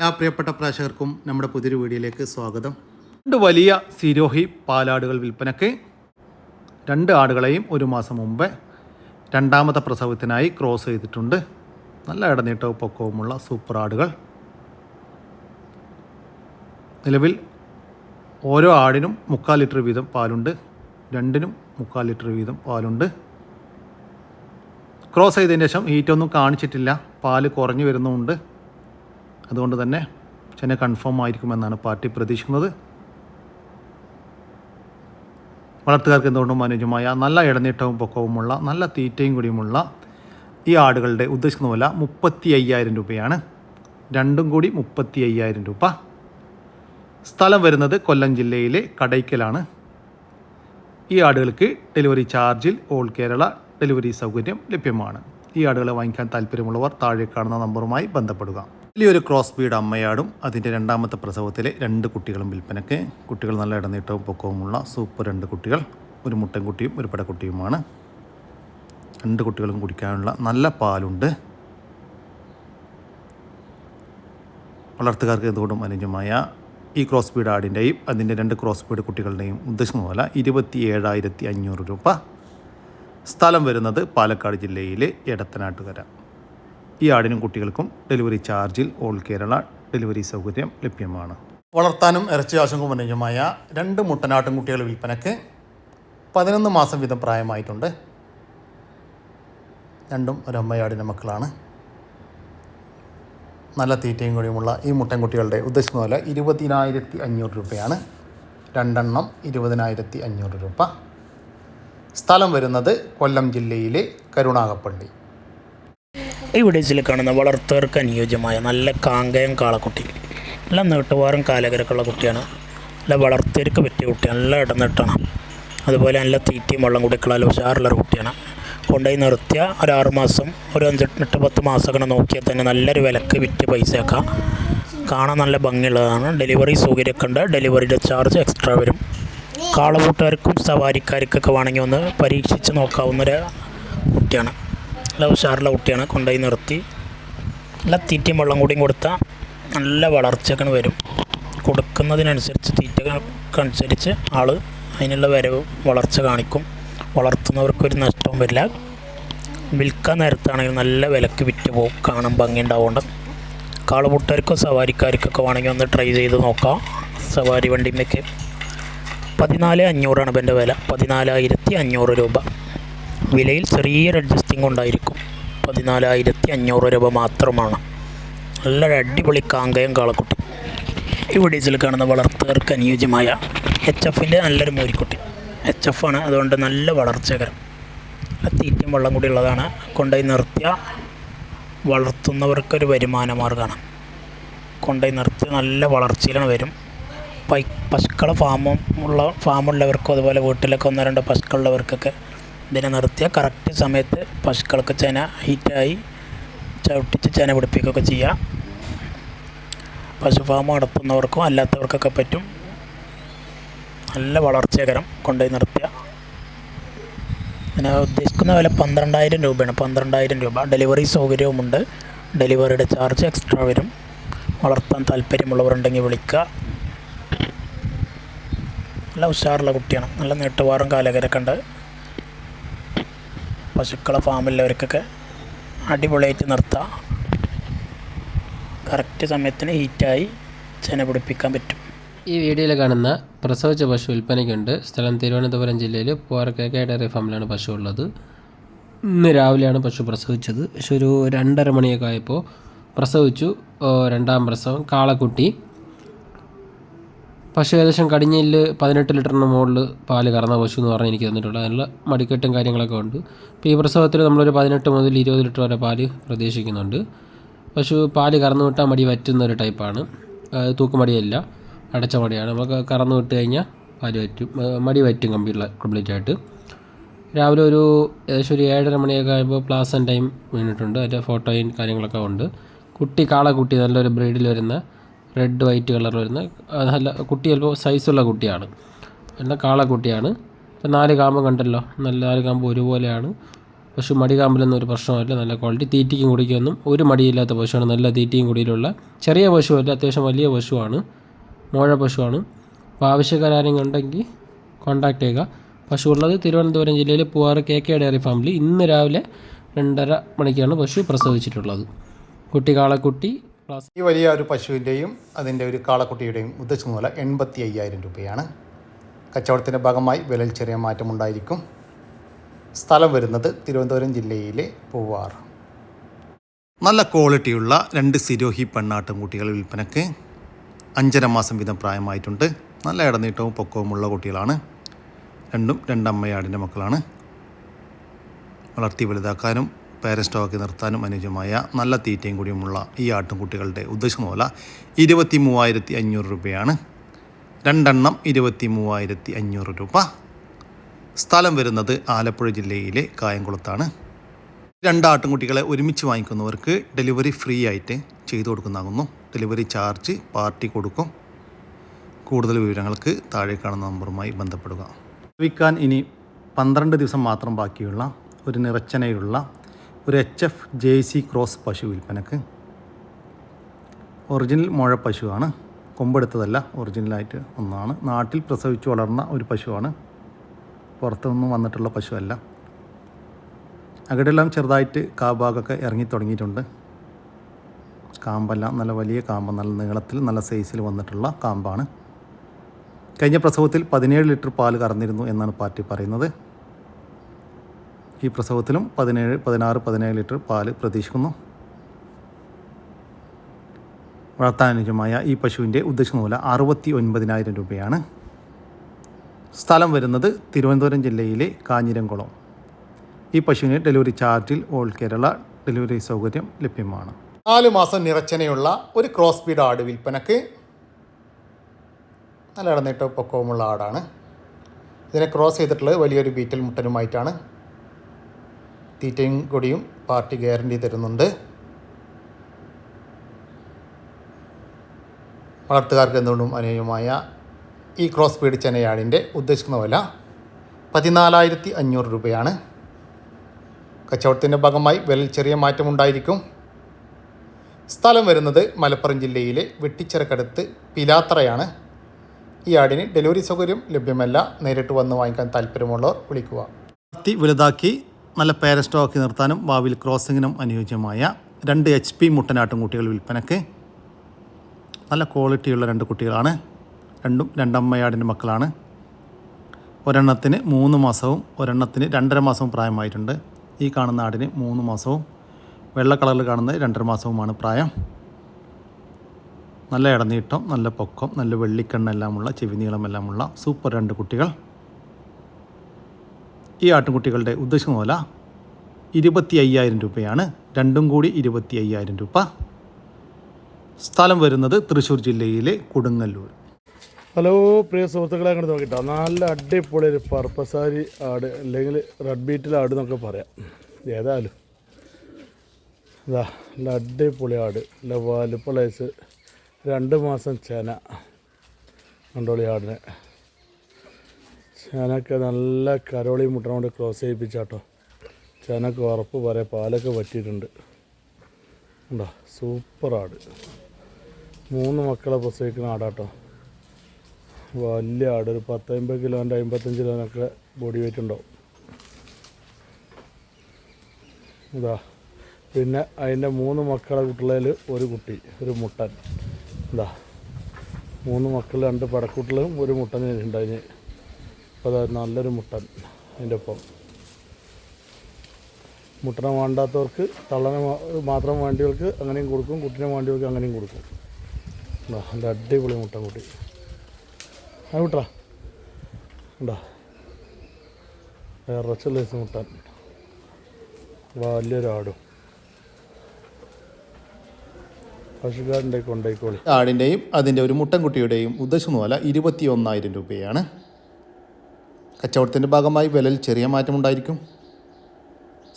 എല്ലാ പ്രിയപ്പെട്ട പ്രേക്ഷകർക്കും നമ്മുടെ പുതിയൊരു വീഡിയോയിലേക്ക് സ്വാഗതം. രണ്ട് വലിയ സിരോഹി പാലാടുകൾ വിൽപ്പനയ്ക്ക് രണ്ട് ആടുകളെയും ഒരു മാസം മുമ്പ് രണ്ടാമത്തെ പ്രസവത്തിനായി ക്രോസ് ചെയ്തിട്ടുണ്ട്. നല്ല ഇടനീട്ടവും പൊക്കവുമുള്ള സൂപ്പർ ആടുകൾ. നിലവിൽ ഓരോ ആടിനും മുക്കാൽ ലിറ്റർ വീതം പാലുണ്ട്. രണ്ടിനും മുക്കാൽ ലിറ്റർ വീതം പാലുണ്ട്. ക്രോസ് ചെയ്തതിന് ശേഷം ഹീറ്റൊന്നും കാണിച്ചിട്ടില്ല. പാൽ കുറഞ്ഞു വരുന്നുമുണ്ട്. അതുകൊണ്ട് തന്നെ ചെന്നെ കൺഫേം ആയിരിക്കുമെന്നാണ് പാർട്ടി പ്രതീക്ഷിക്കുന്നത്. വളർത്തുകാർക്ക് എന്തുകൊണ്ടും അനുയോജ്യമായ നല്ല ഇടനീട്ടവും പൊക്കവുമുള്ള നല്ല തീറ്റയും കൂടിയുമുള്ള ഈ ആടുകളുടെ ഉദ്ദേശിക്കുന്ന വില മുപ്പത്തി അയ്യായിരം രൂപയാണ്. രണ്ടും കൂടി മുപ്പത്തി അയ്യായിരം രൂപ. സ്ഥലം വരുന്നത് കൊല്ലം ജില്ലയിലെ കടയ്ക്കലാണ്. ഈ ആടുകൾക്ക് ഡെലിവറി ചാർജിൽ ഓൾ കേരള ഡെലിവറി സൗകര്യം ലഭ്യമാണ്. ഈ ആടുകളെ വാങ്ങിക്കാൻ താല്പര്യമുള്ളവർ താഴെ കാണുന്ന നമ്പറുമായി ബന്ധപ്പെടുക. വലിയൊരു ക്രോസ് അമ്മയാടും. അതിന്റെ രണ്ടാമത്തെ പ്രസവത്തിലെ രണ്ട് കുട്ടികളും വിൽപ്പനയ്ക്ക്. കുട്ടികൾ നല്ല ഇടനീട്ടവും പൊക്കവുമുള്ള സൂപ്പർ രണ്ട് കുട്ടികൾ. ഒരു മുട്ടൻകുട്ടിയും ഒരു പടക്കുട്ടിയുമാണ്. രണ്ട് കുട്ടികളും കുടിക്കാനുള്ള നല്ല പാലുണ്ട്. വളർത്തുകാർക്ക് എന്തുകൊണ്ടും അനുജമായ ഈ ക്രോസ് ബീഡ് ആടിന്റെയും അതിന്റെ രണ്ട് ക്രോസ് ബീഡ് കുട്ടികളുടെയും ഉദ്ദേശിക്കുന്ന പോലെ ഇരുപത്തി ഏഴായിരത്തി അഞ്ഞൂറ് രൂപ. സ്ഥലം വരുന്നത് പാലക്കാട് ജില്ലയിലെ എടത്തനാട്ടുകര. ഈ ആടിനും കുട്ടികൾക്കും ഡെലിവറി ചാർജിൽ ഓൾ കേരള ഡെലിവറി സൗകര്യം ലഭ്യമാണ്. വളർത്താനും ഇറച്ചി ആവശ്യങ്ങൾക്കും അനുയോജ്യമായ രണ്ട് മുട്ടനാട്ടും കുട്ടികൾ വിൽപ്പനയ്ക്ക് പതിനൊന്ന് മാസം വീതം പ്രായമായിട്ടുണ്ട്. രണ്ടും ഒരമ്മയാടിന്റെ മക്കളാണ്. നല്ല തീറ്റയും കൂടിയുമുള്ള ഈ മുട്ടൻകുട്ടികളുടെ ഉദ്ദേശിക്കുന്ന പോലെ ഇരുപതിനായിരത്തി അഞ്ഞൂറ് രൂപയാണ്. രണ്ടെണ്ണം ഇരുപതിനായിരത്തി അഞ്ഞൂറ് രൂപ. സ്ഥലം വരുന്നത് കൊല്ലം ജില്ലയിലെ കരുണാകപ്പള്ളി. ഈ വീഡിയോസിൽ കാണുന്ന വളർത്തുകാർക്ക് അനുയോജ്യമായ നല്ല കാങ്കയം കാളക്കുട്ടി. നല്ല നീട്ടുവാറും കാലകരക്കുള്ള കുട്ടിയാണ്. നല്ല വളർത്തവർക്ക് പറ്റിയ കുട്ടിയാണ്. നല്ല ഇടന്നിട്ടാണ് അതുപോലെ നല്ല തീറ്റയും വെള്ളം കുടിക്കളാൽ ഉഷാറുള്ള കുട്ടിയാണ്. കൊണ്ടുപോയി നിർത്തിയ ഒരു ആറ് മാസം ഒരു പത്ത് മാസമൊക്കെ നോക്കിയാൽ തന്നെ നല്ലൊരു വിലക്ക് വിറ്റ് പൈസയൊക്കെ കാണാൻ നല്ല ഭംഗിയുള്ളതാണ്. ഡെലിവറി സൗകര്യമൊക്കെ ഉണ്ട്. ഡെലിവറിയുടെ ചാർജ് എക്സ്ട്രാ വരും. കാളകൂട്ടുകാർക്കും സവാരിക്കാർക്കൊക്കെ വേണമെങ്കിൽ ഒന്ന് പരീക്ഷിച്ച് നോക്കാവുന്നൊരു കുട്ടിയാണ്. നല്ല ഉഷാറുള്ള കുട്ടിയാണ്. കൊണ്ടുപോയി നിർത്തി. നല്ല തീറ്റയും വെള്ളം കൂടിയും കൊടുത്താൽ നല്ല വളർച്ചയൊക്കെ വരും. കൊടുക്കുന്നതിനനുസരിച്ച് തീറ്റകൾക്കനുസരിച്ച് ആൾ അതിനുള്ള വരവ് വളർച്ച കാണിക്കും. വളർത്തുന്നവർക്കൊരു നഷ്ടവും വരില്ല. വിൽക്കാൻ നേരത്താണെങ്കിൽ നല്ല വിലക്ക് വിറ്റ് പോകും കാണാൻ ഭംഗി ഉണ്ടാവുകൊണ്ട് കാളുപൂട്ടുകാർക്കോ സവാരിക്കാർക്കൊക്കെ വേണമെങ്കിൽ ഒന്ന് ട്രൈ ചെയ്ത് നോക്കാം. സവാരി വണ്ടിമേക്ക് പതിനാല് അഞ്ഞൂറാണ് ഇപ്പം എന്റെ വില. പതിനാലായിരത്തി അഞ്ഞൂറ് രൂപ. വിലയിൽ ചെറിയൊരു അഡ്ജസ്റ്റിംഗ് ഉണ്ടായിരിക്കും. പതിനാലായിരത്തി അഞ്ഞൂറ് രൂപ മാത്രമാണ്. നല്ല അടിപൊളി കാങ്കയം കാളക്കുട്ടി. ഈ വീഡിയോസിൽ കാണുന്ന വളർത്തുകാർക്ക് അനുയോജ്യമായ എച്ച് എഫിന്റെ നല്ലൊരു മോരിക്കുട്ടി. എച്ച് എഫ് ആണ്. അതുകൊണ്ട് നല്ല വളർച്ചകരം. തീറ്റയും വെള്ളം കൂടി ഉള്ളതാണ്. കൊണ്ടുപോയി നിർത്തിയ വളർത്തുന്നവർക്കൊരു വരുമാന മാർഗമാണ് കൊണ്ടുപോയി നിർത്തി നല്ല വളർച്ചയിലാണ് വരും. പൈ പശുക്കളെ ഫാമും ഉള്ള ഫാമുള്ളവർക്കും അതുപോലെ വീട്ടിലൊക്കെ ഒന്നോ രണ്ടോ പശുക്കളുള്ളവർക്കൊക്കെ ഇതിനെ നിർത്തിയ കറക്റ്റ് സമയത്ത് പശുക്കൾക്ക് ചെന ഹീറ്റായി ചവിട്ടിച്ച് ചെന പിടിപ്പിക്കുകയൊക്കെ ചെയ്യാം. പശു ഫാം നടത്തുന്നവർക്കും അല്ലാത്തവർക്കൊക്കെ പറ്റും. നല്ല വളർച്ചകരം കൊണ്ടുപോയി നിർത്തിയ പിന്നെ ഉദ്ദേശിക്കുന്ന വില പന്ത്രണ്ടായിരം രൂപയാണ്. പന്ത്രണ്ടായിരം രൂപ. ഡെലിവറി സൗകര്യവുമുണ്ട്. ഡെലിവറിയുടെ ചാർജ് എക്സ്ട്രാ വരും. വളർത്താൻ താല്പര്യമുള്ളവരുണ്ടെങ്കിൽ വിളിക്കുക. നല്ല ഉഷാറുള്ള കുട്ടിയാണ്. നല്ല നീട്ടുവാറും കാലകരൊക്കെ ഉണ്ട്. പശുക്കളെ ഫാമിലുള്ളവർക്കൊക്കെ അടിപൊളിയായിട്ട് നിർത്താം. കറക്റ്റ് സമയത്തിന് ഹീറ്റായി ചെന പിടിപ്പിക്കാൻ പറ്റും. ഈ വീഡിയോയിൽ കാണുന്ന പ്രസവിച്ച പശു വിൽപ്പനയ്ക്കുണ്ട്. സ്ഥലം തിരുവനന്തപുരം ജില്ലയിൽ പൂവാർക്കേക്ക ഡയറി ഫാമിലാണ് പശു ഉള്ളത്. ഇന്ന് രാവിലെയാണ് പശു പ്രസവിച്ചത്. പക്ഷെ ഒരു രണ്ടര മണിയൊക്കെ ആയപ്പോൾ പ്രസവിച്ചു. രണ്ടാം പ്രസവം കാളക്കുട്ടി. പശു ഏകദേശം കടിഞ്ഞിൽ പതിനെട്ട് ലിറ്ററിന് മുകളിൽ പാൽ കറന്ന പശു എന്ന് പറഞ്ഞ് എനിക്ക് തന്നിട്ടുള്ളത് അതിനുള്ള മടിക്കെട്ടും കാര്യങ്ങളൊക്കെ ഉണ്ട്. ഇപ്പോൾ ഈ പ്രസവത്തിൽ നമ്മളൊരു പതിനെട്ട് മുതൽ ഇരുപത് ലിറ്റർ വരെ പാൽ പ്രതീക്ഷിക്കുന്നുണ്ട്. പശു പാൽ കറന്നു വിട്ടാൽ മടി വറ്റുന്ന ഒരു ടൈപ്പാണ് തൂക്കുമടിയല്ല അടച്ച മടിയാണ്. നമുക്ക് കറന്നു വിട്ട് കഴിഞ്ഞാൽ പാൽ വറ്റും മടി വറ്റും കംപ്ലീറ്റ് കംപ്ലീറ്റ് ആയിട്ട് രാവിലെ ഒരു ഏകദേശം ഒരു ഏഴര മണിയൊക്കെ ആകുമ്പോൾ പ്ലാസൻ ടൈം വീണിട്ടുണ്ട്. അതിന്റെ ഫോട്ടോയും കാര്യങ്ങളൊക്കെ ഉണ്ട്. കുട്ടി കാളക്കുട്ടി നല്ലൊരു ബ്രീഡിൽ വരുന്ന റെഡ് വൈറ്റ് കളർ വരുന്ന നല്ല കുട്ടി ചിലപ്പോൾ സൈസുള്ള കുട്ടിയാണ്. എന്നാൽ കാളക്കുട്ടിയാണ് ഇപ്പം നാല് കാമ്പ് കണ്ടല്ലോ? നല്ല നാല് കാമ്പ് ഒരുപോലെയാണ്. പശു മടികാമ്പിലൊന്നും ഒരു പ്രശ്നമല്ല നല്ല ക്വാളിറ്റി തീറ്റയ്ക്കും കുടിക്കൊന്നും ഒരു മടിയില്ലാത്ത പശുവാണ്. നല്ല തീറ്റയും കുടിയിലുള്ള ചെറിയ പശുവല്ല അത്യാവശ്യം വലിയ പശുവാണ്. മോഴ പശുവാണ്. അപ്പോൾ ആവശ്യക്കാരെങ്കിലും ഉണ്ടെങ്കിൽ കോൺടാക്ട് ചെയ്യുക. പശു ഉള്ളത് തിരുവനന്തപുരം ജില്ലയിൽ Poovar K K dairy family. ഇന്ന് രാവിലെ രണ്ടര മണിക്കാണ് പശു പ്രസവിച്ചിട്ടുള്ളത്. കുട്ടി കാളക്കുട്ടി ക്ലാസ്. ഈ വലിയ ഒരു പശുവിന്റെയും അതിന്റെ ഒരു കാളക്കുട്ടിയുടെയും ഉദ്ദേശിക്കുന്ന പോലെ എൺപത്തി അയ്യായിരം രൂപയാണ്. കച്ചവടത്തിന്റെ ഭാഗമായി വിലയിൽ ചെറിയ മാറ്റമുണ്ടായിരിക്കും സ്ഥലം വരുന്നത് തിരുവനന്തപുരം ജില്ലയിലെ പൂവാർ. നല്ല ക്വാളിറ്റിയുള്ള രണ്ട് സിരോഹി പെണ്ണാട്ടും കുട്ടികൾ വിൽപ്പനയ്ക്ക് അഞ്ചര മാസം വീതം പ്രായമായിട്ടുണ്ട്. നല്ല ഇടനീട്ടവും പൊക്കവുമുള്ള കുട്ടികളാണ്. രണ്ടും രണ്ടമ്മയാടിന്റെ മക്കളാണ്. വളർത്തി വലുതാക്കാനും പേരൻ സ്റ്റോക്കി നിർത്താനും അനുയോജ്യമായ നല്ല തീറ്റയും കൂടിയുമുള്ള ഈ ആട്ടുംകുട്ടികളുടെ ഉദ്ദേശം പോലെ ഇരുപത്തി മൂവായിരത്തി അഞ്ഞൂറ് രൂപയാണ്. രണ്ടെണ്ണം ഇരുപത്തി മൂവായിരത്തി അഞ്ഞൂറ് രൂപ. സ്ഥലം വരുന്നത് ആലപ്പുഴ ജില്ലയിലെ കായംകുളത്താണ്. രണ്ട് ആട്ടുംകുട്ടികളെ ഒരുമിച്ച് വാങ്ങിക്കുന്നവർക്ക് ഡെലിവറി ഫ്രീ ആയിട്ട് ചെയ്തു കൊടുക്കുന്നതാകുന്നു. ഡെലിവറി ചാർജ് പാർട്ടി കൊടുക്കും. കൂടുതൽ വിവരങ്ങൾക്ക് താഴെ കാണുന്ന നമ്പറുമായി ബന്ധപ്പെടുക. വിൽക്കാൻ ഇനി പന്ത്രണ്ട് ദിവസം മാത്രം ബാക്കിയുള്ള ഒരു നിറച്ചനയിലുള്ള ഒരു H F J C cross പശു വിൽപ്പനക്ക്. ഒറിജിനൽ മുഴ പശുവാണ്. കൊമ്പെടുത്തതല്ല ഒറിജിനലായിട്ട് ഒന്നാണ്. നാട്ടിൽ പ്രസവിച്ച് വളർന്ന ഒരു പശുവാണ്. പുറത്തുനിന്നും വന്നിട്ടുള്ള പശുവല്ല. അകടെല്ലാം ചെറുതായിട്ട് കാഭാഗമൊക്കെ ഇറങ്ങി തുടങ്ങിയിട്ടുണ്ട്. കാമ്പെല്ലാം നല്ല വലിയ കാമ്പ് നല്ല നീളത്തിൽ നല്ല സൈസിൽ വന്നിട്ടുള്ള കാമ്പാണ്. കഴിഞ്ഞ പ്രസവത്തിൽ പതിനേഴ് ലിറ്റർ പാൽ കറന്നിരുന്നു എന്നാണ് പാർട്ടി പറയുന്നത്. ഈ പ്രസവത്തിലും പതിനേഴ് പതിനാറ് പതിനേഴ് ലിറ്റർ പാൽ പ്രതീക്ഷിക്കുന്നു. വളർത്താനുജമായ ഈ പശുവിന്റെ ഉദ്ദേശ മൂല അറുപത്തി ഒൻപതിനായിരം രൂപയാണ്. സ്ഥലം വരുന്നത് തിരുവനന്തപുരം ജില്ലയിലെ കാഞ്ഞിരംകുളം. ഈ പശുവിന് ഡെലിവറി ചാർജിൽ ഓൾ കേരള ഡെലിവറി സൗകര്യം ലഭ്യമാണ്. നാല് മാസം നിറച്ചനയുള്ള ഒരു ക്രോസ് ബീഡ് ആട് വിൽപ്പനക്ക് നല്ല ഇടനീട്ടോ പൊക്കവുമുള്ള ആടാണ്. ഇതിനെ ക്രോസ് ചെയ്തിട്ടുള്ളത് വലിയൊരു ബീറ്റൽ മുട്ടനുമായിട്ടാണ്. തീറ്റയും കൂടിയും പാർട്ടി ഗ്യാരണ്ടി തരുന്നുണ്ട്. വളർത്തുകാർക്ക് എന്തുകൊണ്ടും അനുയോജ്യമായ ഈ ക്രോസ് ബീഡ് ചെനയാടിന്റെ ഉദ്ദേശിക്കുന്ന വില പതിനാലായിരത്തി അഞ്ഞൂറ് രൂപയാണ്. കച്ചവടത്തിന്റെ ഭാഗമായി വിലയിൽ ചെറിയ മാറ്റമുണ്ടായിരിക്കും സ്ഥലം വരുന്നത് മലപ്പുറം ജില്ലയിലെ വെട്ടിച്ചിറക്കടുത്ത് പിലാത്രയാണ് ഈ ആടിന് ഡെലിവറി സൗകര്യം ലഭ്യമല്ല. നേരിട്ട് വന്ന് വാങ്ങിക്കാൻ താല്പര്യമുള്ളവർ വിളിക്കുക. വലുതാക്കി നല്ല പേര സ്റ്റോക്കി നിർത്താനും ഭാവിയിൽ ക്രോസിങ്ങിനും അനുയോജ്യമായ രണ്ട് എച്ച് പി മുട്ടനാട്ടും കുട്ടികൾ വിൽപ്പനയ്ക്ക് നല്ല ക്വാളിറ്റിയുള്ള രണ്ട് കുട്ടികളാണ്. രണ്ടും രണ്ടമ്മയാടിന്റെ മക്കളാണ്. ഒരെണ്ണത്തിന് മൂന്ന് മാസവും ഒരെണ്ണത്തിന് രണ്ടര മാസവും പ്രായമായിട്ടുണ്ട്. ഈ കാണുന്ന ആടിന് മൂന്ന് മാസവും വെള്ള കളറിൽ കാണുന്നത് രണ്ടര മാസവുമാണ് പ്രായം. നല്ല ഇടനീട്ടം നല്ല പൊക്കം നല്ല വെള്ളിക്കണ്ണെല്ലാമുള്ള ചെവി നീളമെല്ലാമുള്ള സൂപ്പർ രണ്ട് കുട്ടികൾ. ഈ ആട്ടുകുട്ടികളുടെ ഉദ്ദേശം വില ഇരുപത്തി അയ്യായിരം രൂപയാണ്. രണ്ടും കൂടി ഇരുപത്തി അയ്യായിരം രൂപ. സ്ഥലം വരുന്നത് തൃശ്ശൂർ ജില്ലയിലെ കൊടുങ്ങല്ലൂർ. ഹലോ പ്രിയ സുഹൃത്തുക്കളെ അങ്ങോട്ട് നോക്കിട്ടോ. നല്ല അടിപൊളി ഒരു പർപ്പസാരി ആട് അല്ലെങ്കിൽ റെഡ് ബീറ്റിൽ ആട് എന്നൊക്കെ പറയാം. ഏതായാലും. ഇതാ നല്ല അടിപൊളി ആട്. നല്ല വലുപ്പളേസ് രണ്ട് മാസം ചേന. കണ്ടോളി ആടിനെ. ചേനയൊക്കെ നല്ല കരോളി മുട്ടനോട് ക്രോസ് ചെയ്യിപ്പിച്ചാട്ടോ. ചേനക്ക് ഉറപ്പ് പറയാം പാലൊക്കെ പറ്റിയിട്ടുണ്ട് ഉണ്ടോ? സൂപ്പർ ആട്. മൂന്ന് മക്കളെ പ്രസവിക്കുന്ന ആടാട്ടോ. വലിയ ആട്. ഒരു പത്തമ്പത് കിലോന്റെ അമ്പത്തഞ്ച് കിലോനൊക്കെ ബോഡി വെയിറ്റ് ഉണ്ടാവും. ഇതാ. പിന്നെ അതിന്റെ മൂന്ന് മക്കളെ കുട്ടികളിൽ ഒരു കുട്ടി ഒരു മുട്ടൻ. ഇതാ. മൂന്ന് മക്കൾ രണ്ട് പടക്കുട്ടികളും ഒരു മുട്ടൻ ഉണ്ടായിരുന്നു അപ്പോൾ അത് നല്ലൊരു മുട്ടൻ അതിന്റെ ഒപ്പം. മുട്ടനെ വേണ്ടാത്തവർക്ക് തള്ളനെ മാത്രം വേണ്ടിയവർക്ക് അങ്ങനെയും കൊടുക്കും കുട്ടിനെ വേണ്ടിയവർക്ക് അങ്ങനെയും കൊടുക്കും. ഉണ്ടോ എന്റെ അടിപൊളി മുട്ടൻ കുട്ടി. ആ വിട്ടാ ഉണ്ടാ ലൈസ് മുട്ടൻ. വലിയൊരാടും പശുക്കാരന്റെ കൊണ്ടേക്കോളി ആടിന്റെയും അതിന്റെ ഒരു മുട്ടൻകുട്ടിയുടെയും ഉദ്ദേശം പറഞ്ഞാൽ ഇരുപത്തി ഒന്നായിരം രൂപയാണ്. കച്ചവടത്തിന്റെ ഭാഗമായി വിലയിൽ ചെറിയ മാറ്റമുണ്ടായിരിക്കും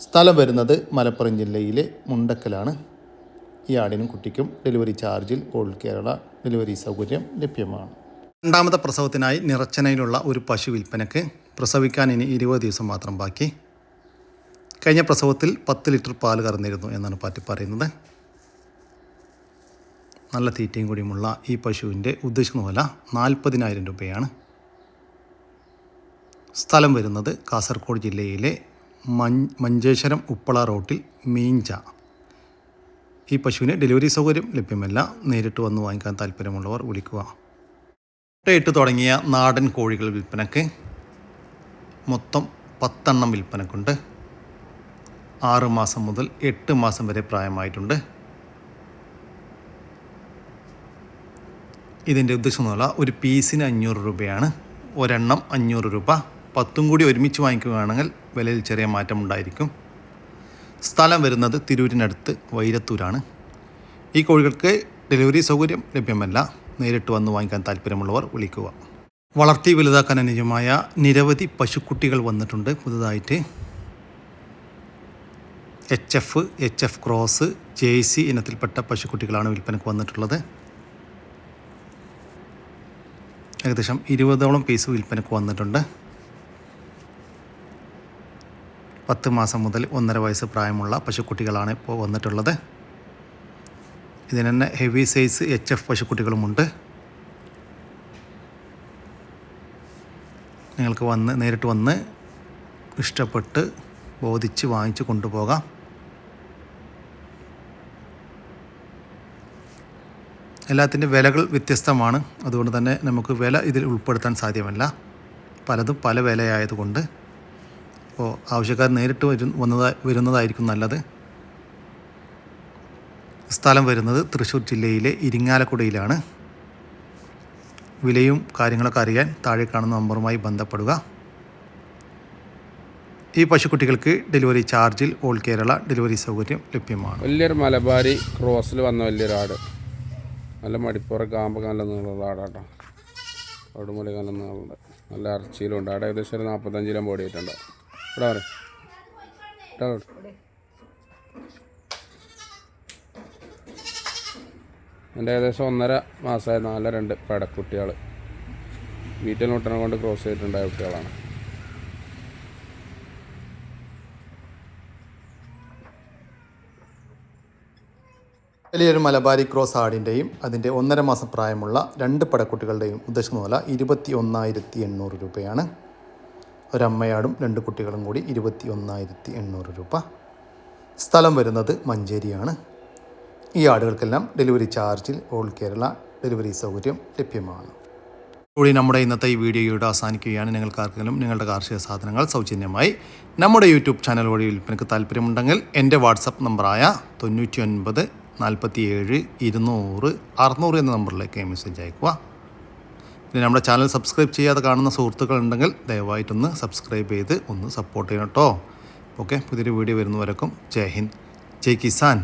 സ്ഥലം വരുന്നത് മലപ്പുറം ജില്ലയിലെ മുണ്ടക്കലാണ്. ഈ ആടിനും കുട്ടിക്കും ഡെലിവറി ചാർജിൽ ഓൾ കേരള ഡെലിവറി സൗകര്യം ലഭ്യമാണ്. രണ്ടാമത്തെ പ്രസവത്തിനായി നിറച്ചനയിലുള്ള ഒരു പശു വിൽപ്പനക്ക് പ്രസവിക്കാൻ ഇനി ഇരുപത് ദിവസം മാത്രം ബാക്കി. കഴിഞ്ഞ പ്രസവത്തിൽ പത്ത് ലിറ്റർ പാൽ കറന്നിരുന്നു എന്നാണ് പാറ്റി പറയുന്നത്. നല്ല തീറ്റയും കൂടിയുമുള്ള ഈ പശുവിന്റെ ഉദ്ദേശിക്കുന്ന വില നാൽപ്പതിനായിരം രൂപയാണ്. സ്ഥലം വരുന്നത് കാസർഗോഡ് ജില്ലയിലെ മഞ്ച് മഞ്ചേശ്വരം ഉപ്പള റോട്ടിൽ മീഞ്ച. ഈ പശുവിന് ഡെലിവറി സൗകര്യം ലഭ്യമല്ല. നേരിട്ട് വന്ന് വാങ്ങിക്കാൻ താല്പര്യമുള്ളവർ വിളിക്കുക. മുട്ടയിട്ട് തുടങ്ങിയ നാടൻ കോഴികൾ വിൽപ്പനയ്ക്ക് മൊത്തം പത്തെണ്ണം വിൽപ്പനക്കുണ്ട്. ആറ് മാസം മുതൽ എട്ട് മാസം വരെ പ്രായമായിട്ടുണ്ട്. ഇതിന്റെ ഉദ്ദേശം ഒരു പീസിന് അഞ്ഞൂറ് രൂപയാണ്. ഒരെണ്ണം അഞ്ഞൂറ് രൂപ. പത്തും കൂടി ഒരുമിച്ച് വാങ്ങിക്കുകയാണെങ്കിൽ വിലയിൽ ചെറിയ മാറ്റം ഉണ്ടായിരിക്കും സ്ഥലം വരുന്നത് തിരൂരിനടുത്ത് വൈരത്തൂരാണ്. ഈ കോഴികൾക്ക് ഡെലിവറി സൗകര്യം ലഭ്യമല്ല. നേരിട്ട് വന്ന് വാങ്ങിക്കാൻ താല്പര്യമുള്ളവർ വിളിക്കുക. വളർത്തി വലുതാക്കാൻ അനുയോജ്യമായ നിരവധി പശുക്കുട്ടികൾ വന്നിട്ടുണ്ട് പുതുതായിട്ട്. H F H F cross J C ഇനത്തിൽപ്പെട്ട പശുക്കുട്ടികളാണ് വിൽപ്പനയ്ക്ക് വന്നിട്ടുള്ളത്. ഏകദേശം ഇരുപതോളം പീസ് വിൽപ്പനയ്ക്ക് വന്നിട്ടുണ്ട്. പത്ത് മാസം മുതൽ ഒന്നര വയസ്സ് പ്രായമുള്ള പശുക്കുട്ടികളാണ് ഇപ്പോൾ വന്നിട്ടുള്ളത്. ഇതിന് തന്നെ ഹെവി സൈസ് എച്ച് എഫ് പശുക്കുട്ടികളുമുണ്ട്. നിങ്ങൾക്ക് വന്ന് നേരിട്ട് വന്ന് ഇഷ്ടപ്പെട്ട് ബോധിച്ച് വാങ്ങിച്ച് കൊണ്ടുപോകാം. എല്ലാത്തിന്റെ വിലകൾ വ്യത്യസ്തമാണ്. അതുകൊണ്ട് തന്നെ നമുക്ക് വില ഇതിൽ ഉൾപ്പെടുത്താൻ സാധ്യമല്ല. പലതും പല വിലയായതുകൊണ്ട് അപ്പോൾ ആവശ്യക്കാർ നേരിട്ട് വരും വന്നതാ വരുന്നതായിരിക്കും നല്ലത്. സ്ഥലം വരുന്നത് തൃശ്ശൂർ ജില്ലയിലെ ഇരിങ്ങാലക്കുടയിലാണ്. വിലയും കാര്യങ്ങളൊക്കെ അറിയാൻ താഴെ കാണുന്ന നമ്പറുമായി ബന്ധപ്പെടുക. ഈ പശുക്കുട്ടികൾക്ക് ഡെലിവറി ചാർജിൽ ഓൾ കേരള ഡെലിവറി സൗകര്യം ലഭ്യമാണ്. വലിയൊരു മലബാരി ക്രോസിൽ വന്ന വലിയൊരു ആട്. നല്ല മടിപ്പുറ കാമ്പ് നല്ല നീളമുള്ള ആടാട്ടോ. അടുമുല നല്ല നീളുണ്ട് നല്ല ഇറച്ചിയിലുണ്ട്. ആടെ ഏകദേശം ഒരു നാൽപ്പത്തഞ്ചിലും ഓടിയിട്ടുണ്ട് ഇവിടെ പറ ഇവിടെ. എന്റെ ഏകദേശം ഒന്നര മാസമായ നാല് രണ്ട് പടക്കുട്ടികൾ വീട്ടിൽ മുട്ടനെ കൊണ്ട് ക്രോസ് ചെയ്തിട്ടുണ്ടായ കുട്ടികളാണ്. വലിയൊരു മലബാരി ക്രോസ് ആടിന്റെയും അതിന്റെ ഒന്നര മാസം പ്രായമുള്ള രണ്ട് പടക്കുട്ടികളുടെയും ഉദ്ദേശം മുതല ഇരുപത്തി ഒന്നായിരത്തി എണ്ണൂറ് രൂപയാണ്. ഒരമ്മയാടും രണ്ട് കുട്ടികളും കൂടി ഇരുപത്തി ഒന്നായിരത്തി എണ്ണൂറ് രൂപ. സ്ഥലം വരുന്നത് മഞ്ചേരിയാണ്. ഈ ആടുകൾക്കെല്ലാം ഡെലിവറി ചാർജിൽ ഓൾ കേരള ഡെലിവറി സൗകര്യം ലഭ്യമാണ്. കൂടി നമ്മുടെ ഇന്നത്തെ ഈ വീഡിയോയുടെ അവസാനിക്കുകയാണ്. നിങ്ങൾക്ക് ആർക്കെങ്കിലും നിങ്ങളുടെ കാർഷിക സാധനങ്ങൾ സൗജന്യമായി നമ്മുടെ യൂട്യൂബ് ചാനൽ വഴി വിൽപ്പനയ്ക്ക് താല്പര്യമുണ്ടെങ്കിൽ എന്റെ വാട്സപ്പ് നമ്പറായ തൊണ്ണൂറ്റി ഒൻപത് നാൽപ്പത്തി ഏഴ് ഇരുന്നൂറ് അറുന്നൂറ് എന്ന നമ്പറിലേക്ക് മെസ്സേജ് അയക്കുക പിന്നെ നമ്മുടെ ചാനൽ സബ്സ്ക്രൈബ് ചെയ്യാതെ കാണുന്ന സുഹൃത്തുക്കളുണ്ടെങ്കിൽ ദയവായിട്ടൊന്ന് സബ്സ്ക്രൈബ് ചെയ്ത് ഒന്ന് സപ്പോർട്ട് ചെയ്യണം കേട്ടോ. ഓക്കെ പുതിയൊരു വീഡിയോ വരുന്നവരക്കും ജയ് ഹിന്ദ് ജയ് കിസാൻ.